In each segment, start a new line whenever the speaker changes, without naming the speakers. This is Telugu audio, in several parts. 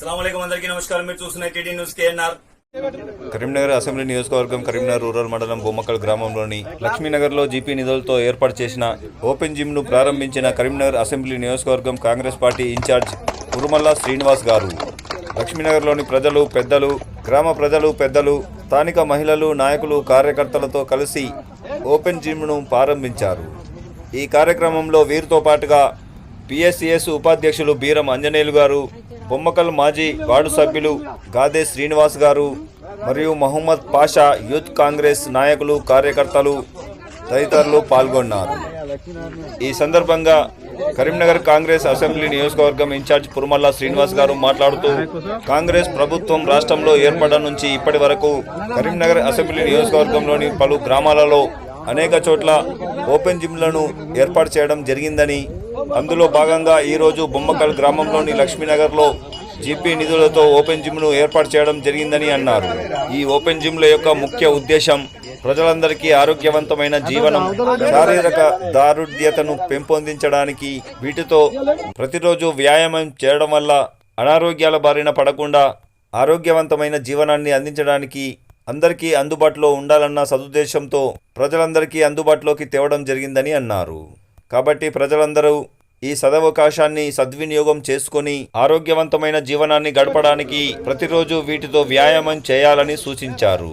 నమస్కారం. మీరు చూస్తున్న TD news KNR.
Karimnagar assembly నియోజకవర్గం కరీంనగర్ రూరల్ మండలం బొమ్మకల్ గ్రామంలోని లక్ష్మీనగర్లో జీపీ నిధులతో ఏర్పాటు చేసిన ఓపెన్ జిమ్ను ప్రారంభించిన కరీంనగర్ అసెంబ్లీ నియోజకవర్గం కాంగ్రెస్ పార్టీ ఇన్ఛార్జ్ కురుమల్ల శ్రీనివాస్ గారు. లక్ష్మీనగర్లోని ప్రజలు పెద్దలు గ్రామ ప్రజలు పెద్దలు స్థానిక మహిళలు నాయకులు కార్యకర్తలతో కలిసి ఓపెన్ జిమ్ను ప్రారంభించారు. ఈ కార్యక్రమంలో వీరితో పాటుగా పిఎస్సిఎస్ ఉపాధ్యక్షులు బీరం అంజనేయులు గారు బొమ్మకల్ మాజీ వార్డు సభ్యులు గాదే శ్రీనివాస్ గారు మరియు మహమ్మద్ పాషా యూత్ కాంగ్రెస్ నాయకులు కార్యకర్తలు తదితరులు పాల్గొన్నారు. ఈ సందర్భంగా కరీంనగర్ కాంగ్రెస్ అసెంబ్లీ నియోజకవర్గం ఇన్ఛార్జ్ పురుమల్ల శ్రీనివాస్ గారు మాట్లాడుతూ కాంగ్రెస్ ప్రభుత్వం రాష్ట్రంలో ఏర్పడడం నుంచి ఇప్పటి వరకు కరీంనగర్ అసెంబ్లీ నియోజకవర్గంలోని పలు గ్రామాలలో అనేక చోట్ల ఓపెన్ జిమ్లను ఏర్పాటు చేయడం జరిగిందని అందులో భాగంగా ఈరోజు బొమ్మకల్ గ్రామంలోని లక్ష్మీనగర్లో జీపీ నిధులతో ఓపెన్ జిమ్ను ఏర్పాటు చేయడం జరిగిందని అన్నారు. ఈ ఓపెన్ జిమ్ల యొక్క ముఖ్య ఉద్దేశం ప్రజలందరికీ ఆరోగ్యవంతమైన జీవనం శారీరక దారుఢ్యతను పెంపొందించడానికి వీటితో ప్రతిరోజు వ్యాయామం చేయడం వల్ల అనారోగ్యాల బారిన పడకుండా ఆరోగ్యవంతమైన జీవనాన్ని అందించడానికి అందరికీ అందుబాటులో ఉండాలన్న సదుద్దేశంతో ప్రజలందరికీ అందుబాటులోకి తేవడం జరిగిందని అన్నారు. కాబట్టి ప్రజలందరూ ఈ సదవకాశాన్ని సద్వినియోగం చేసుకొని ఆరోగ్యవంతమైన జీవనాన్ని గడపడానికి ప్రతిరోజు వీటితో వ్యాయామం చేయాలని సూచించారు.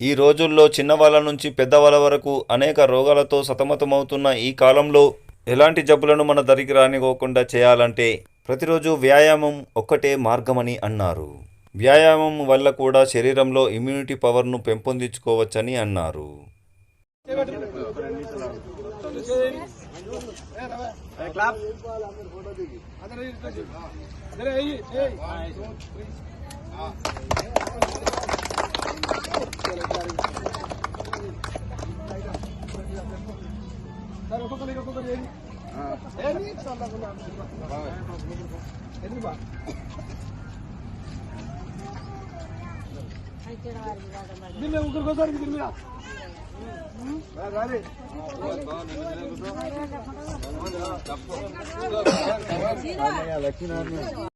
ఈ రోజుల్లో చిన్నవాళ్ళ నుంచి పెద్దవాళ్ళ వరకు అనేక రోగాలతో సతమతమవుతున్న ఈ కాలంలో ఎలాంటి జబ్బులను మన దరికి రానివ్వకుండా చేయాలంటే ప్రతిరోజు వ్యాయామం ఒక్కటే మార్గమని అన్నారు. వ్యాయామం వల్ల కూడా శరీరంలో ఇమ్యూనిటీ పవర్ను పెంపొందించుకోవచ్చని అన్నారు. దీన్ని ఒకరికోసారి తిరిగినా రాలే లక్ష్మీ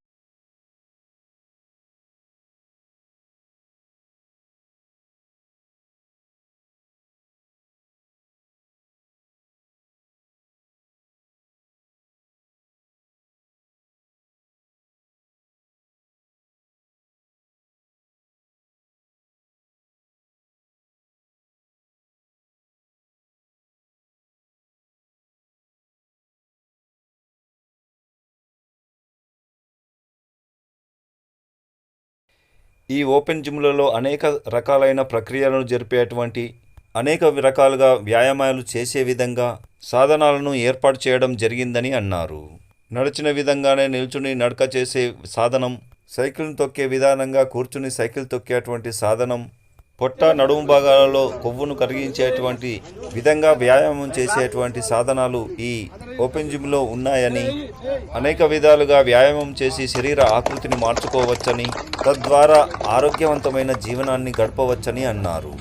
ఈ ఓపెన్ జిమ్లలో అనేక రకాలైన ప్రక్రియలను జరిపేటువంటి అనేక రకాలుగా వ్యాయామాలు చేసే విధంగా సాధనాలను ఏర్పాటు చేయడం జరిగిందని అన్నారు. నడిచిన విధంగానే నిల్చుని నడక చేసే సాధనం సైకిల్ను తొక్కే విధానంగా కూర్చుని సైకిల్ తొక్కేటువంటి సాధనం పొట్ట నడుము భాగాలలో కొవ్వును కరిగించేటువంటి విధంగా వ్యాయామం చేసేటువంటి సాధనాలు ఈ ఓపెన్ జిమ్లో ఉన్నాయని అనేక విధాలుగా వ్యాయామం చేసి శరీర ఆకృతిని మార్చుకోవచ్చని తద్వారా ఆరోగ్యవంతమైన జీవనాన్ని గడపవచ్చని అన్నారు.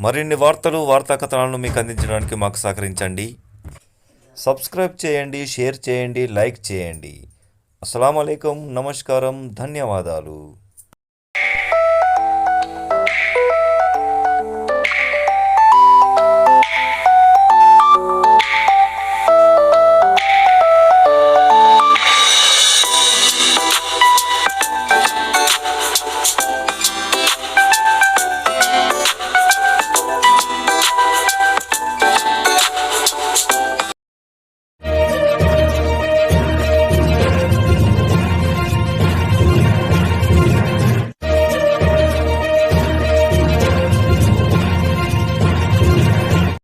మరిన్ని వార్తలు వార్తా కథనాలను మీకు అందించడానికి మాకు సహకరించండి. సబ్స్క్రైబ్ చేయండి షేర్ చేయండి లైక్ చేయండి. అస్సలం నమస్కారం ధన్యవాదాలు.